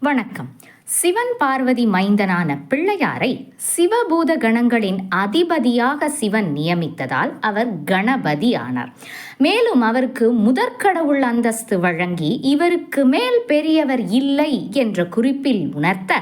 வணக்கம். சிவன் பார்வதி மைந்தனான பிள்ளையாரை சிவபூத கணங்களின் அதிபதியாக சிவன் நியமித்ததால் அவர் கணபதி ஆனார். மேலும் அவருக்கு முதற்கடவுள் அந்தஸ்து வழங்கி இவருக்கு மேல் பெரியவர் இல்லை என்ற குறிப்பில் உணர்த்த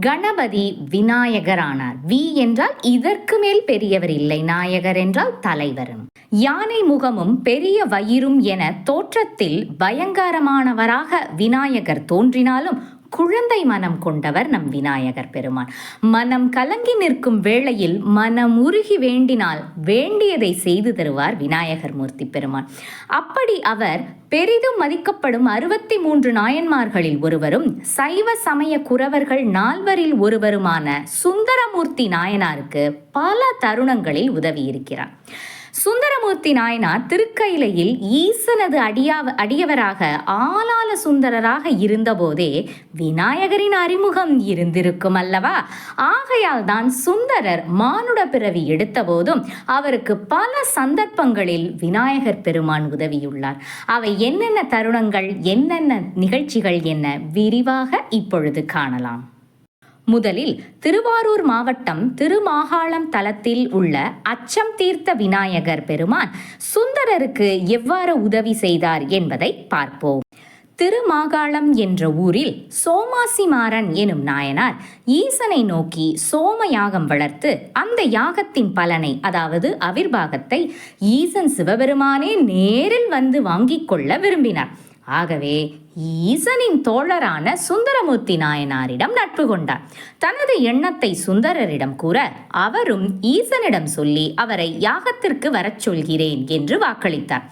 கணபதி விநாயகரானார். வி என்றால் இதற்கு மேல் பெரியவர் இல்லை நாயகர் என்றால் தலைவரும். யானை முகமும் பெரிய வயிறும் என தோற்றத்தில் பயங்கரமானவராக விநாயகர் தோன்றினாலும் குழந்தை மனம் கொண்டவர் நம் விநாயகர் பெருமான். மனம் கலங்கி நிற்கும் வேளையில் மனம் உருகி வேண்டினால் வேண்டியதை செய்து தருவார் விநாயகர் மூர்த்தி பெருமான். அப்படி அவர் பெரிதும் மதிக்கப்படும் அறுபத்தி மூன்று நாயன்மார்களில் ஒருவரும் சைவ சமய குறவர்கள் நால்வரில் ஒருவருமான சுந்தரமூர்த்தி நாயனாருக்கு பல தருணங்களில் உதவியிருக்கிறார். சுந்தரமூர்த்தி நாயனார் திருக்கையிலையில் ஈசனது அடியாவ அடியவராக ஆலால சுந்தரராக இருந்தபோதே விநாயகரின் அறிமுகம் இருந்திருக்கும் அல்லவா? ஆகையால் தான் சுந்தரர் மானுட பிறவி எடுத்தபோதும் அவருக்கு பல சந்தர்ப்பங்களில் விநாயகர் பெருமான் உதவியுள்ளார். அவை என்னென்ன தருணங்கள் என்னென்ன நிகழ்ச்சிகள் என்ன விரிவாக இப்பொழுது காணலாம். முதலில் திருவாரூர் மாவட்டம் திருமாகாளம் தலத்தில் உள்ள அச்சம் தீர்த்த விநாயகர் பெருமான் சுந்தரருக்கு எவ்வாறு உதவி செய்தார் என்பதை பார்ப்போம். திருமாகாளம் என்ற ஊரில் சோமாசிமாறன் எனும் நாயனார் ஈசனை நோக்கி சோம யாகம் வளர்த்து அந்த யாகத்தின் பலனை அதாவது அவிர்வாகத்தை ஈசன் சிவபெருமானே நேரில் வந்து வாங்கிக் கொள்ள விரும்பினார். ஆகவே ஈசனின் தோழரான சுந்தரமூர்த்தி நாயனாரிடம் நட்பு கொண்டார். தனது எண்ணத்தை சுந்தரரிடம் கூற அவரும் ஈசனிடம் சொல்லி அவரை யாகத்திற்கு வரச் சொல்கிறேன் என்று வாக்களித்தார்.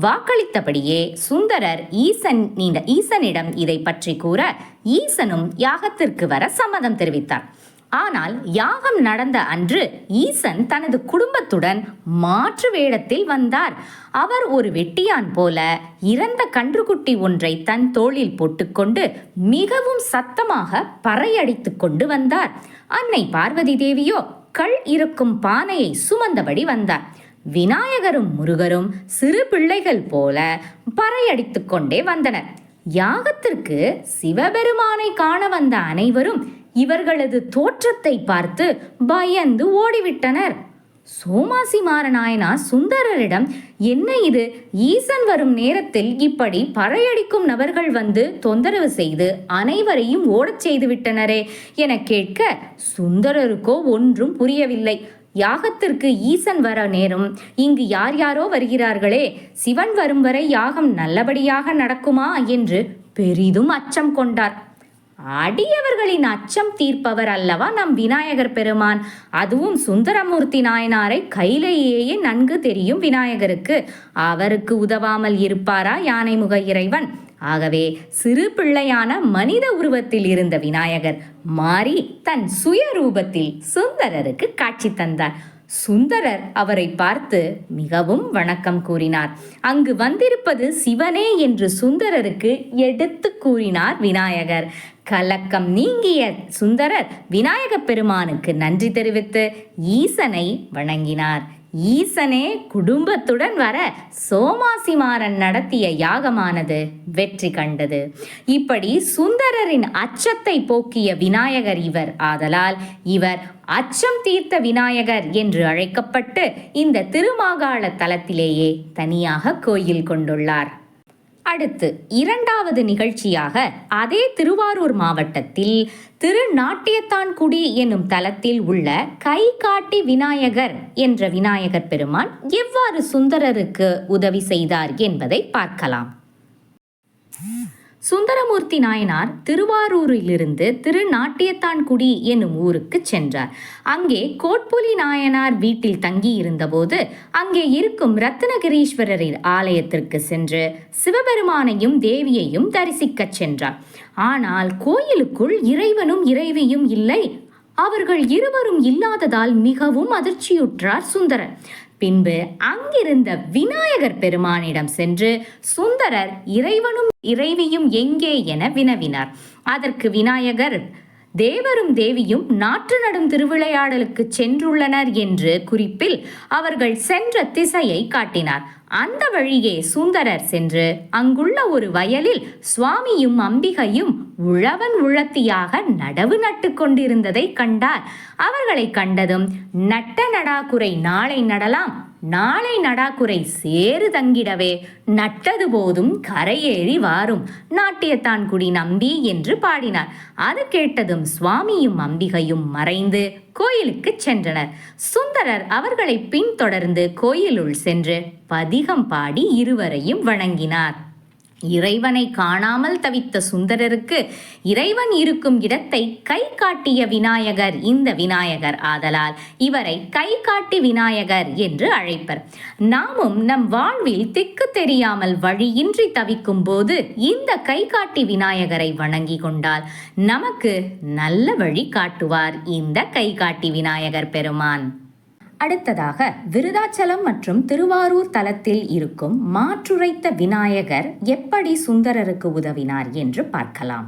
வாக்களித்தபடியே சுந்தரர் ஈசன் நீண்ட ஈசனிடம் இதை பற்றி கூற ஈசனும் யாகத்திற்கு வர சம்மதம் தெரிவித்தார். ஆனால் யாகம் நடந்த அன்று ஈசன் தனது குடும்பத்துடன் மாற்று வேடத்தில் வந்தார். அவர் ஒரு வெட்டியான் போல இறந்த கன்றுக்குட்டி ஒன்றை தன் தோளில் போட்டுக்கொண்டு மிகவும் சத்தமாக பறையடித்து கொண்டு வந்தார். அன்னை பார்வதி தேவியோ கள் இருக்கும் பானையை சுமந்தபடி வந்தார். விநாயகரும் முருகரும் சிறு பிள்ளைகள் போல பறையடித்து கொண்டே வந்தனர். யாகத்திற்கு சிவபெருமானை காண வந்த அனைவரும் இவர்களது தோற்றத்தை பார்த்து பயந்து ஓடிவிட்டனர். சோமாசி மாறநாயனா சுந்தரரிடம் என்ன இது? ஈசன் வரும் நேரத்தில் இப்படி பறையடிக்கும் நபர்கள் வந்து தொந்தரவு செய்து அனைவரையும் ஓடச் செய்து விட்டனரே என கேட்க சுந்தரருக்கோ ஒன்றும் புரியவில்லை. யாகத்திற்கு ஈசன் வர நேரம். இங்கு யார் யாரோ வருகிறார்களே. சிவன் வரும் வரை யாகம் நல்லபடியாக நடக்குமா? என்று பெரிதும் அச்சம் கொண்டார். அடியவர்களின் அச்சம் தீர்ப்பவர் அல்லவா நம் விநாயகர் பெருமான்? அதுவும் சுந்தரமூர்த்தி நாயனாரை கையிலேயே நன்கு தெரியும் விநாயகருக்கு. அவருக்கு உதவாமல் இருப்பாரா யானைமுக இறைவன்? ஆகவே சிறு பிள்ளையான மனித உருவத்தில் இருந்த விநாயகர் மாறி தன் சுய ரூபத்தில் சுந்தரருக்கு காட்சி தந்தார். சுந்தரர் அவரை பார்த்து மிகவும் வணக்கம் கூறினார். அங்கு வந்திருப்பது சிவனே என்று சுந்தரருக்கு எடுத்து கூறினார் விநாயகர். கலக்கம் நீங்கிய சுந்தரர் விநாயகப் பெருமானுக்கு நன்றி தெரிவித்து ஈசனை வணங்கினார். ஈசனே குடும்பத்துடன் வர சோமாசிமாறன் நடத்திய யாகமானது வெற்றி கண்டது. இப்படி சுந்தரரின் அச்சத்தை போக்கிய விநாயகர் இவர் ஆதலால் இவர் அச்சம் தீர்த்த விநாயகர் என்று அழைக்கப்பட்டு இந்த திருமாகாள தலத்திலேயே தனியாக கோயில் கொண்டுள்ளார். அடுத்து இரண்டாவது நிகழ்ச்சியாக அதே திருவாரூர் மாவட்டத்தில் திருநாட்டியத்தான்குடி என்னும் தலத்தில் உள்ள கை காட்டி விநாயகர் என்ற விநாயகர் பெருமான் எவ்வாறு சுந்தரருக்கு உதவி செய்தார் என்பதை பார்க்கலாம். சுந்தரமூர்த்தி நாயனார் திருவாரூரிலிருந்து திருநாட்டியத்தான்குடி என்னும் ஊருக்கு சென்றார். அங்கே கோட்புலி நாயனார் வீட்டில் தங்கி இருந்தபோது அங்கே இருக்கும் ரத்னகிரீஸ்வரரின் ஆலயத்திற்கு சென்று சிவபெருமானையும் தேவியையும் தரிசிக்கச் சென்றார். ஆனால் கோயிலுக்குள் இறைவனும் இறைவியும் இல்லை. அவர்கள் இருவரும் இல்லாததால் மிகவும் அதிர்ச்சியுற்றார் சுந்தரர். பின்பு அங்கிருந்த விநாயகர் பெருமானிடம் சென்று சுந்தரர் இறைவனும் இறைவியும் எங்கே என வினவினார். அதற்கு விநாயகர் தேவரும் தேவியும் நாற்று நடும் திருவிளையாடலுக்கு சென்றுள்ளனர் என்று குறிப்பில் அவர்கள் சென்ற திசையை காட்டினார். அந்த வழியே சுந்தரர் சென்று அங்குள்ள ஒரு வயலில் சுவாமியும் அம்பிகையும் உழவன் உழத்தியாக நடவு நட்டு கொண்டிருந்ததை கண்டார். அவர்களை கண்டதும் நட்ட நடாக்குறை நாளை நடலாம். நாளை நடாக்குறை சேறு தங்கிடவே நட்டது போதும் கரையேறி வாரும். நாட்டியத்தான்குடி நம்பி என்று பாடினார். அது கேட்டதும் சுவாமியும் அம்பிகையும் மறைந்து கோயிலுக்கு சென்றனர். சுந்தரர் அவர்களை பின்தொடர்ந்து கோயிலுள் சென்று பதிகம் பாடி இருவரையும் வணங்கினார். இறைவனை காணாமல் தவித்த சுந்தரருக்கு இறைவன் இருக்கும் இடத்தை கை காட்டிய விநாயகர் இந்த விநாயகர் ஆதலால் இவரை கை காட்டி விநாயகர் என்று அழைப்பர். நாமும் நம் வாழ்வில் திக்கு தெரியாமல் வழியின்றி தவிக்கும் போது இந்த கை காட்டி விநாயகரை வணங்கி கொண்டால் நமக்கு நல்ல வழி காட்டுவார் இந்த கை காட்டி விநாயகர் பெருமான். அடுத்ததாக விருதாச்சலம் மற்றும் திருவாரூர் தலத்தில் இருக்கும் மாற்றுரைத்த விநாயகர் எப்படி சுந்தரருக்கு உதவினார் என்று பார்க்கலாம்.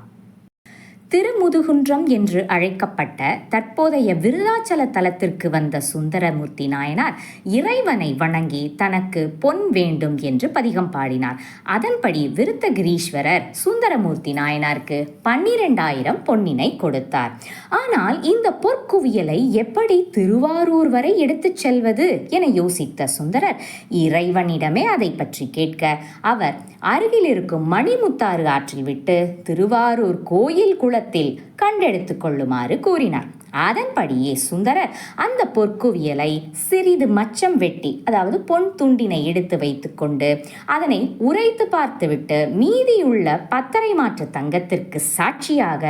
திருமுதுகுன்றம் என்று அழைக்கப்பட்ட தற்போதைய விருதாச்சல தலத்திற்கு வந்த சுந்தரமூர்த்தி நாயனார் இறைவனை வணங்கி தனக்கு பொன் வேண்டும் என்று பதிகம் பாடினார். அதன்படி விருத்தகிரீஸ்வரர் சுந்தரமூர்த்தி நாயனாருக்கு பன்னிரெண்டாயிரம் பொன்னினை கொடுத்தார். ஆனால் இந்த பொற்குவியலை எப்படி திருவாரூர் வரை எடுத்துச் செல்வது என யோசித்த சுந்தரர் இறைவனிடமே அதை பற்றி கேட்க அவர் அருகில் இருக்கும் மணிமுத்தாறு ஆற்றில் விட்டு திருவாரூர் கோயில் குளத்தில் கண்டெடுத்து கொள்ளுமாறு கூறினார். அதன்படியே சுந்தரர் அந்த பொற்குவியலை சிறிது மச்சம் வெட்டி அதாவது பொன் துண்டினை எடுத்து வைத்துக்கொண்டு அதனை உரைத்து பார்த்துவிட்டு மீதியுள்ள பத்தரை மாற்று தங்கத்திற்கு சாட்சியாக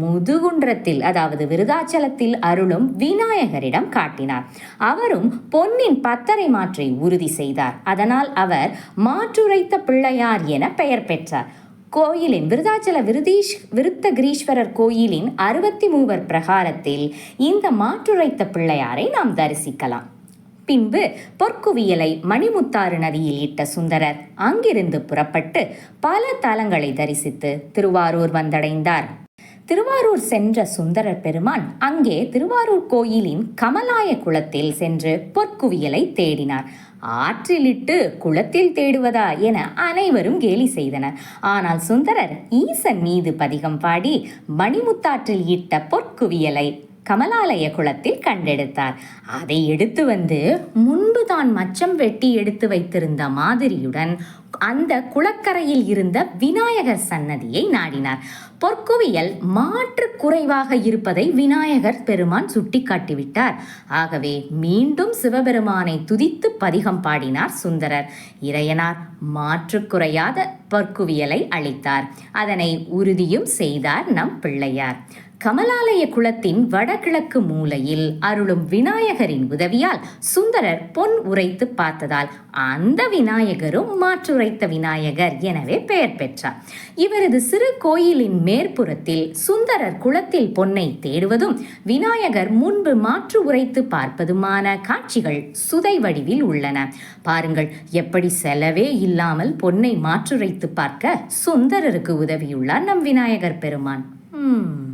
முதுகுன்றத்தில் அதாவது விருதாச்சலத்தில் அருளும் விநாயகரிடம் காட்டினார். அவரும் பொன்னின் பத்தரை மாற்றை உறுதி செய்தார். அதனால் அவர் மாற்றுரைத்த பிள்ளையார் என பெயர் பெற்றார். கோயிலின் விருதாச்சல விருதீஷ் விருத்தகிரீஸ்வரர் கோயிலின் அறுபத்தி மூவர் பிரகாரத்தில் இந்த மாற்றுரைத்த பிள்ளையாரை நாம் தரிசிக்கலாம். பின்பு பொற்குவியலை மணிமுத்தாறு நதியில் இட்ட சுந்தரர் அங்கிருந்து புறப்பட்டு பல தலங்களை தரிசித்து திருவாரூர் வந்தடைந்தார். திருவாரூர் சென்ற சுந்தரர் பெருமான் அங்கே திருவாரூர் கோயிலின் கமலாய குளத்தில் சென்று பொற்குவியலை தேடினார். ஆற்றிலிட்டு குளத்தில் தேடுவதா என அனைவரும் கேலி செய்தனர். ஆனால் சுந்தரர் ஈசன் மீது பதிகம் பாடி மணிமுத்தாற்றில் இட்ட பொற்குவியலை கமலாலய குளத்தில் கண்டெடுத்தார். அதை எடுத்து வந்து முன்பு தான் மச்சம் வெட்டி எடுத்து வைத்திருந்த மாதிரியுடன் அந்த குளக்கரையில் இருந்த விநாயகர் சன்னதியை நாடினார். பொற்குவியல் மாற்று குறைவாக இருப்பதை விநாயகர் பெருமான் சுட்டிக்காட்டிவிட்டார். ஆகவே மீண்டும் சிவபெருமானை துதித்து பதிகம் பாடினார் சுந்தரர். இறையனார் மாற்று குறையாத பொற்குவியலை அளித்தார். அதனை உறுதியும் செய்தார் நம் பிள்ளையார். கமலாலய குளத்தின் வடகிழக்கு மூலையில் அருளும் விநாயகரின் உதவியால் சுந்தரர் பொன் உரைத்து பார்த்ததால் அந்த விநாயகரும் மாற்றுரைத்த விநாயகர் எனவே பெயர் பெற்றார். இவரது சிறு கோயிலின் மேற்புறத்தில் சுந்தரர் குளத்தில் பொன்னை தேடுவதும் விநாயகர் முன்பு மாற்று உரைத்து பார்ப்பதுமான காட்சிகள் சுதை வடிவில் உள்ளன. பாருங்கள் எப்படி செலவே இல்லாமல் பொன்னை மாற்றுரைத்து பார்க்க சுந்தரருக்கு உதவியுள்ளார் நம் விநாயகர் பெருமான். உம்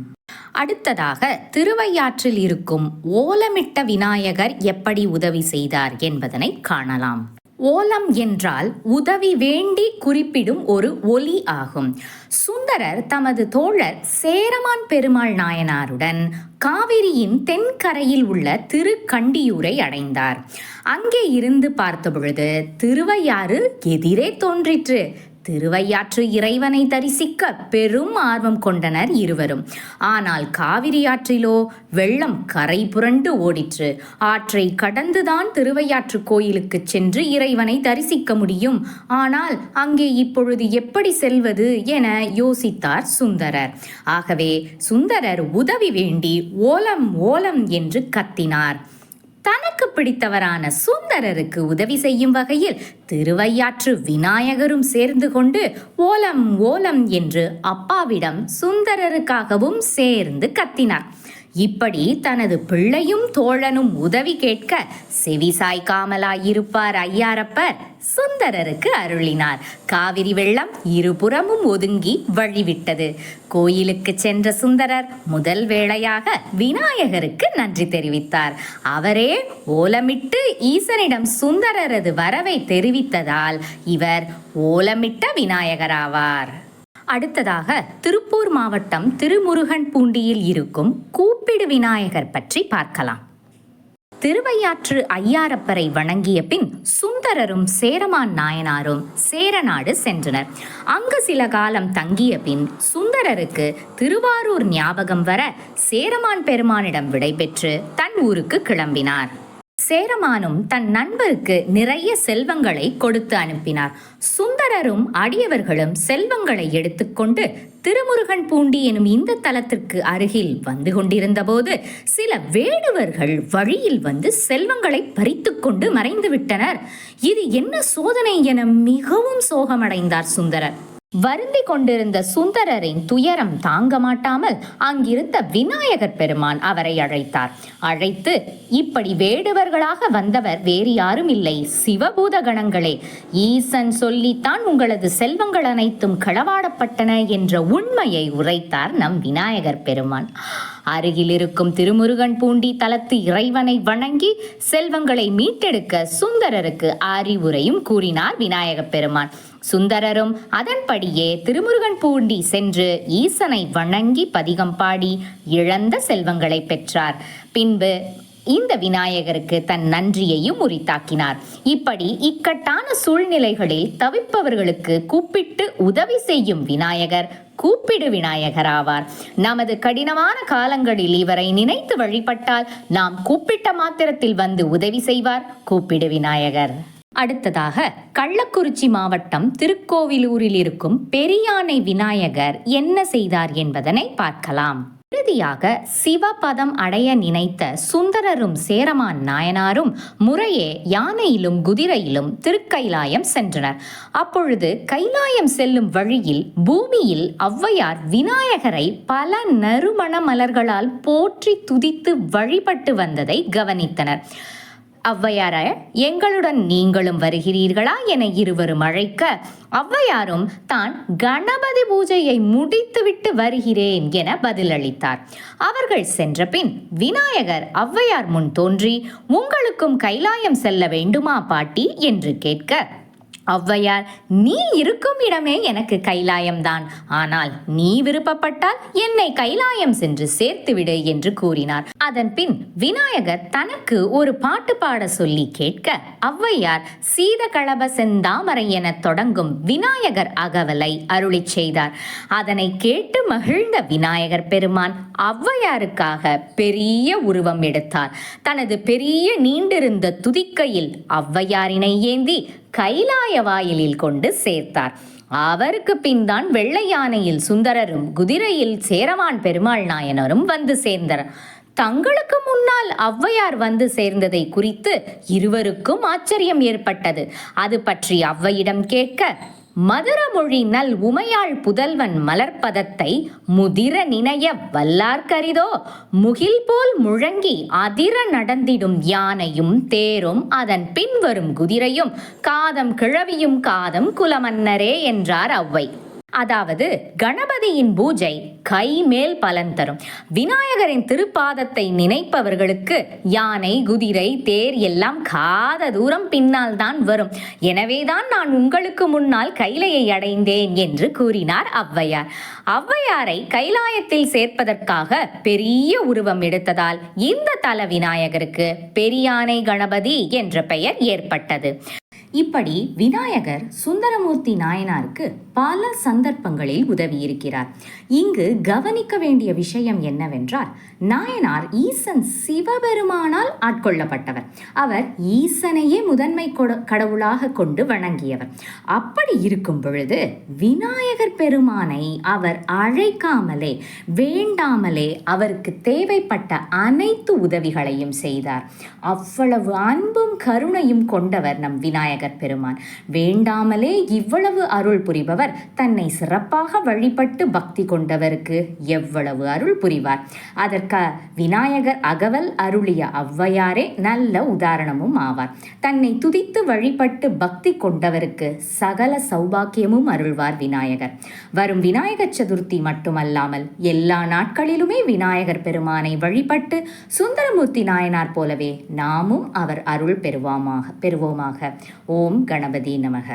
அடுத்ததாக திருவையாற்றில் இருக்கும் ஓலமிட்ட விநாயகர் எப்படி உதவி செய்தார் என்பதனை காணலாம். ஓலம் என்றால் உதவி வேண்டி குறிப்பிடும் ஒரு ஒலி ஆகும். சுந்தரர் தமது தோழர் சேரமான் பெருமாள் நாயனாருடன் காவிரியின் தென்கரையில் உள்ள திருக்கண்டியூரை அடைந்தார். அங்கே இருந்து பார்த்தபொழுது திருவையாறு எதிரே தோன்றிற்று. திருவையாற்று இறைவனை தரிசிக்க பெரும் ஆர்வம் கொண்டனர் இருவரும். ஆனால் காவிரி ஆற்றிலோ வெள்ளம் கரை புரண்டு ஓடிற்று. ஆற்றை கடந்துதான் திருவையாற்று கோயிலுக்கு சென்று இறைவனை தரிசிக்க முடியும். ஆனால் அங்கே இப்பொழுது எப்படி செல்வது என யோசித்தார் சுந்தரர். ஆகவே சுந்தரர் உதவி வேண்டி ஓலம் ஓலம் என்று கத்தினார். தனக்கு பிடித்தவரான சுந்தரருக்கு உதவி செய்யும் வகையில் திருவையாற்று விநாயகரும் சேர்ந்து கொண்டு ஓலம் ஓலம் என்று அப்பாவிடம் சுந்தரருக்காகவும் சேர்ந்து கத்தினார். இப்படி தனது பிள்ளையும் தோழனும் உதவி கேட்க செவிசாய்க்காமலாயிருப்பார் ஐயாரப்பர். சுந்தரருக்கு அருளினார். காவிரி வெள்ளம் இருபுறமும் ஒதுங்கி வழிவிட்டது. கோயிலுக்கு சென்ற சுந்தரர் முதல் வேளையாக விநாயகருக்கு நன்றி தெரிவித்தார். அவரே ஓலமிட்டு ஈசனிடம் சுந்தரரது வரவை தெரிவித்ததால் இவர் ஓலமிட்ட விநாயகராவார். அடுத்ததாக திருப்பூர் மாவட்டம் திருமுருகன் பூண்டியில் இருக்கும் கூப்பிடு விநாயகர் பற்றி பார்க்கலாம். திருவையாற்று ஐயாரப்பரை வணங்கிய பின் சுந்தரரும் சேரமான் நாயனாரும் சேரநாடு சென்றனர். அங்கு சில காலம் தங்கிய பின் சுந்தரருக்கு திருவாரூர் ஞாபகம் வர சேரமான் பெருமானிடம் விடைபெற்று தன் ஊருக்கு கிளம்பினார். சேரமானும் தன் நண்பருக்கு நிறைய செல்வங்களை கொடுத்து அனுப்பினார். சுந்தரரும் அடியவர்களும் செல்வங்களை எடுத்துக்கொண்டு திருமுருகன் பூண்டி எனும் இந்த தலத்திற்கு அருகில் வந்து கொண்டிருந்தபோது சில வேடுவர்கள் வழியில் வந்து செல்வங்களை பறித்துக்கொண்டு மறைந்து விட்டனர் இது என்ன சோதனை என மிகவும் சோகமடைந்தார் சுந்தரர். வருந்தி கொண்டிருந்த சுந்தரரின் துயரம் தாங்க மாட்டாமல் அங்கிருந்த விநாயகர் பெருமான் அவரை அழைத்தார். அழைத்து இப்படி வேடுவர்களாக வந்தவர் வேறு யாரும் இல்லை. சிவபூத கணங்களே ஈசன் சொல்லித்தான் உங்களது செல்வங்கள் அனைத்தும் களவாடப்பட்டன என்ற உண்மையை உரைத்தார் நம் விநாயகர் பெருமான். அருகில் இருக்கும் திருமுருகன் பூண்டி தலத்து இறைவனை வணங்கி செல்வங்களை மீட்டெடுக்க சுந்தரருக்கு அறிவுரையும் கூறினார் விநாயகப் பெருமான். சுந்தரரும் அதன்படியே திருமுருகன் பூண்டி சென்று ஈசனை வணங்கி பதிகம் பாடி இழந்த செல்வங்களை பெற்றார். பின்பு இந்த விநாயகருக்கு தன் நன்றியையும் உரித்தாக்கினார். இப்படி இக்கட்டான சூழ்நிலைகளில் தவிப்பவர்களுக்கு கூப்பிட்டு உதவி செய்யும் விநாயகர் கூப்பிடு விநாயகர் ஆவார் நமது கடினமான காலங்களில் இவரை நினைத்து வழிபட்டால் நாம் கூப்பிட்ட மாத்திரத்தில் வந்து உதவி செய்வார். கூப்பிடு விநாயகர். அடுத்ததாக கள்ளக்குறிச்சி மாவட்டம் திருக்கோவிலூரில் இருக்கும் பெரியானை விநாயகர் என்ன செய்தார் என்பதனை பார்க்கலாம். இறுதியாக சிவபதம் அடைய நினைத்த சுந்தரரும் சேரமான் நாயனாரும் முறையே யானையிலும் குதிரையிலும் திருக்கைலாயம் சென்றனர். அப்பொழுது கைலாயம் செல்லும் வழியில் பூமியில் ஔவையார் விநாயகரை பல நறுமண மலர்களால் போற்றி துதித்து வழிபட்டு வந்ததை கவனித்தனர். ஔவையார எங்களுடன் நீங்களும் வருகிறீர்களா என இருவரும் அழைக்க ஔவையாரும் தான் கணபதி பூஜையை முடித்துவிட்டு வருகிறேன் என பதிலளித்தார். அவர்கள் சென்ற பின் விநாயகர் ஔவையார் முன் தோன்றி உங்களுக்கும் கைலாயம் செல்ல வேண்டுமா பாட்டி? என்று கேட்க ஒளவையார் நீ இருக்கும் இடமே எனக்கு கைலாயம்தான். ஆனால் நீ விருப்பப்பட்டால் என்னை கைலாயம் சென்று சேர்த்துவிடு என்று கூறினார். அதன் பின் விநாயகர் தனக்கு ஒரு பாட்டு பாட சொல்லி கேட்க ஒளவையார் சீத களப செந்தாமரை என தொடங்கும் விநாயகர் அகவலை அருளிச் செய்தார். அதனை கேட்டு மகிழ்ந்த விநாயகர் பெருமான் ஔவையாருக்காக பெரிய உருவம் எடுத்தார். தனது பெரிய நீண்டிருந்த துதிக்கையில் ஒளவையாரினை ஏந்தி கைலாய வாயிலில் கொண்டு சேர்த்தார். அவருக்கு பின் தான் வெள்ளை யானையில் சுந்தரரும் குதிரையில் சேரவான் பெருமாள் நாயனரும் வந்து சேர்ந்தனர். தங்களுக்கு முன்னால் ஔவையார் வந்து சேர்ந்ததை குறித்து இருவருக்கும் ஆச்சரியம் ஏற்பட்டது. அது பற்றி ஔவையிடம் கேட்க மதுரமொழி நல் உமையாள் புதல்வன் மலர்பதத்தை முதிர நினைய வல்லார்கரிதோ? முகில் போல் முழங்கி அதிர நடந்திடும் யானையும் தேரும் அதன் பின்வரும் குதிரையும் காதம் கிழவியும் காதம் குலமன்னரே என்றார் ஔவை. அதாவது கணபதியின் பூஜை கை மேல் பலன் தரும். விநாயகரின் திருப்பாதத்தை நினைப்பவர்களுக்கு யானை குதிரை தேர் எல்லாம் காத தூரம் பின்னால் தான் வரும். எனவேதான் நான் உங்களுக்கு முன்னால் கைலையை அடைந்தேன் என்று கூறினார் ஔவையார். ஔவையாரை கைலாயத்தில் சேர்ப்பதற்காக பெரிய உருவம் எடுத்ததால் இந்த தல விநாயகருக்கு பெரியானை கணபதி என்ற பெயர் ஏற்பட்டது. இப்படி விநாயகர் சுந்தரமூர்த்தி நாயனாருக்கு பல சந்தர்ப்பங்களில் உதவியிருக்கிறார். இங்கு கவனிக்க வேண்டிய விஷயம் என்னவென்றால் நாயனார் ஈசன் சிவபெருமானால் ஆட்கொள்ளப்பட்டவர். அவர் ஈசனையே முதன்மை கொட- கடவுளாக கொண்டு வணங்கியவர். அப்படி இருக்கும் பொழுது விநாயகர் பெருமானை அவர் அழைக்காமலே வேண்டாமலே அவருக்கு தேவைப்பட்ட அனைத்து உதவிகளையும் செய்தார். அவ்வளவு அன்பும் கருணையும் கொண்டவர் நம் விநாயகர். விநாயகர் வேண்டாமலே இவ்வளவு அருள் புரிபவர் தன்னை சிறப்பாக வழிபட்டு பக்தி கொண்டவருக்கு எவ்வளவு அருள் புரிவார். அதற்கு விநாயகர் அகவல் அருளிய ஔவையாரே நல்ல உதாரணமும் ஆவார். தன்னை துதித்து வழிபட்டு பக்தி கொண்டவருக்கு சகல சௌபாக்கியமும் அருள்வார் விநாயகர். வரும் விநாயகர் சதுர்த்தி மட்டுமல்லாமல் எல்லா நாட்களிலுமே விநாயகர் பெருமானை வழிபட்டு சுந்தரமூர்த்தி நாயனார் போலவே நாமும் அவர் அருள் பெறுவாமாக பெறுவோமாக. ஓம் கணபதி நமக.